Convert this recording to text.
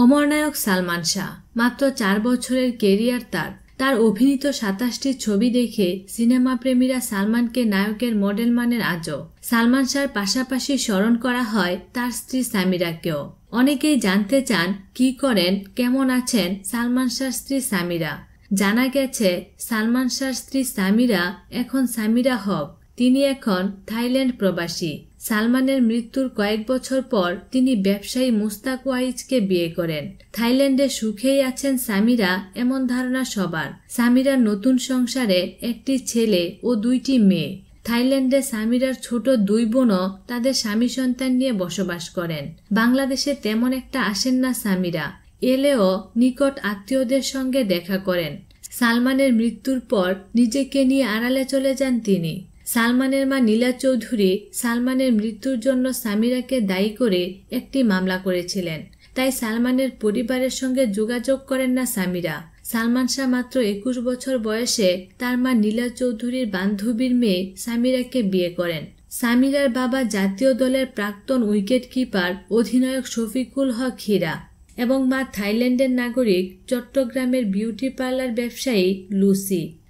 অমরনায়ক সালমান শাহ। মাত্র চার বছরের কেরিয়ার তার। তার অভিনীত সাতাশটি ছবি দেখে সিনেমা প্রেমীরা সালমানকে নায়কের মডেল মানের আজও। সালমান শাহর পাশাপাশি স্মরণ করা হয় তার স্ত্রী সামিরাকেও। অনেকেই জানতে চান, কি করেন, কেমন আছেন সালমান শাহর স্ত্রী সামিরা। জানা গেছে, সালমান শাহর স্ত্রী সামিরা এখন সামিরা হক। তিনি এখন থাইল্যান্ড প্রবাসী। সালমানের মৃত্যুর কয়েক বছর পর তিনি ব্যবসায়ী মুস্তাক ওয়াইজকে বিয়ে করেন। থাইল্যান্ডে সুখেই আছেন সামিরা এমন ধারণা সবার। সামিরার নতুন সংসারে একটি ছেলে ও দুইটি মেয়ে। থাইল্যান্ডে সামিরার ছোট দুই বোনও তাদের স্বামী সন্তান নিয়ে বসবাস করেন। বাংলাদেশে তেমন একটা আসেন না সামিরা। এলেও নিকট আত্মীয়দের সঙ্গে দেখা করেন। সালমানের মৃত্যুর পর নিজেকে নিয়ে আড়ালে চলে যান তিনি। সালমানের মা নীলা চৌধুরী সালমানের মৃত্যুর জন্য সামিরাকে দায়ী করে একটি মামলা করেছিলেন। তাই সালমানের পরিবারের সঙ্গে যোগাযোগ করেন না সামিরা। সালমান শাহ মাত্র একুশ বছর বয়সে তার মা নীলা চৌধুরীর বান্ধবীর মেয়ে সামিরাকে বিয়ে করেন। সামিরার বাবা জাতীয় দলের প্রাক্তন উইকেট কিপার অধিনায়ক শফিকুল হক হীরা এবং মা থাইল্যান্ডের নাগরিক চট্টগ্রামের বিউটি পার্লার ব্যবসায়ী লুসি।